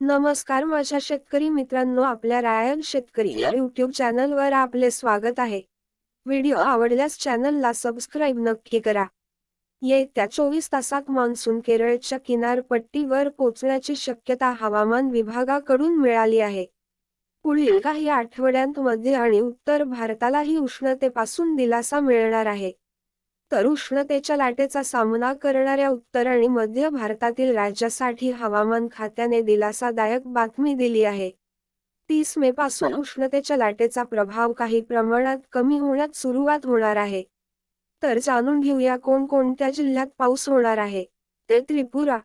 नमस्कार माझ्या शेतकरी मित्रांनो आपल्या रायन शेतकरी या युट्यूब चॅनलवर आपले स्वागत आहे. व्हिडिओ आवडल्यास चॅनलला सबस्क्राईब नक्की करा. येत्या चोवीस तासात मान्सून केरळच्या किनारपट्टीवर पोचण्याची शक्यता हवामान विभागाकडून मिळाली आहे. पुढील काही आठवड्यांमध्ये आणि उत्तर भारतालाही उष्णतेपासून दिलासा मिळणार आहे. तर उष्णतेच्या लाटेचा सामना करणाऱ्या उत्तर आणि मध्य भारतातील राज्यासाठी हवामान खात्याने दिलासादायक बातमी दिली आहे. तीस मे पासून उष्णतेच्या लाटेचा प्रभाव काही प्रमाणात कमी होण्यात सुरुवात होणार आहे. तर जाणून घेऊया कोणकोणत्या जिल्ह्यात पाऊस होणार आहे. ते त्रिपुरा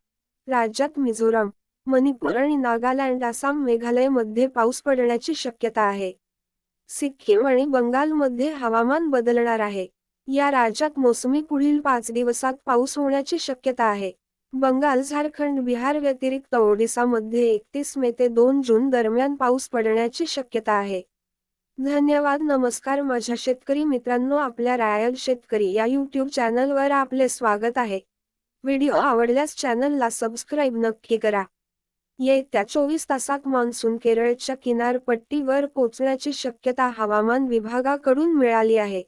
राज्यात मिझोराम मणिपूर आणि नागालँड आसाम मेघालयमध्ये पाऊस पडण्याची शक्यता आहे. सिक्कीम आणि बंगालमध्ये हवामान बदलणार आहे. या राज्यात मोसमी पुढील पाच दिवसात पाऊस होण्याची शक्यता आहे. बंगाल झारखंड बिहार व्यतिरिक्त ओडिसामध्ये एकतीस मे ते दोन जून दरम्यान पाऊस पडण्याची शक्यता आहे. धन्यवाद नमस्कार. माझ्या शेतकरी मित्रांनो आपल्या रायल शेतकरी या यूट्यूब चॅनलवर आपले स्वागत आहे. व्हिडिओ आवडल्यास चॅनलला सबस्क्राईब नक्की करा. येत्या चोवीस तासात मान्सून केरळच्या किनारपट्टीवर पोचण्याची शक्यता हवामान विभागाकडून मिळाली आहे.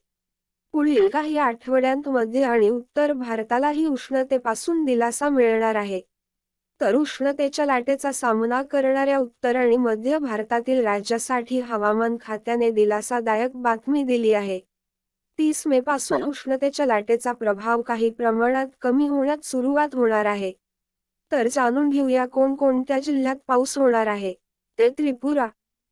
पुढील काही आठवड्यांमध्ये आणि उत्तर भारतालाही उष्णतेपासून दिलासा मिळणार आहे. तर उष्णतेच्या लाटेचा सामना करणाऱ्या उत्तर आणि मध्य भारतातील राज्यासाठी हवामान खात्याने दिलासादायक बातमी दिली आहे. तीस मे पासून उष्णतेच्या लाटेचा प्रभाव काही प्रमाणात कमी होण्यात सुरुवात होणार आहे. तर जाणून घेऊया कोणकोणत्या जिल्ह्यात पाऊस होणार आहे. ते त्रिपुरा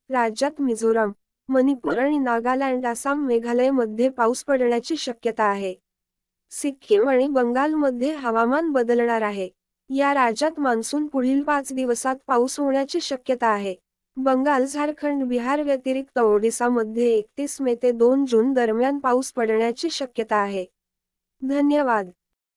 राज्यात मिझोराम मणिपूर आणि नागालँड आसाम मेघालयमध्ये पाऊस पडण्याची शक्यता आहे. सिक्कीम आणि बंगालमध्ये हवामान बदलणार आहे. या राज्यात मान्सून पुढील पाच दिवसात पाऊस होण्याची शक्यता आहे. बंगाल झारखंड बिहार व्यतिरिक्त ओडिसामध्ये एकतीस मे ते दोन जून दरम्यान पाऊस पडण्याची शक्यता आहे. धन्यवाद.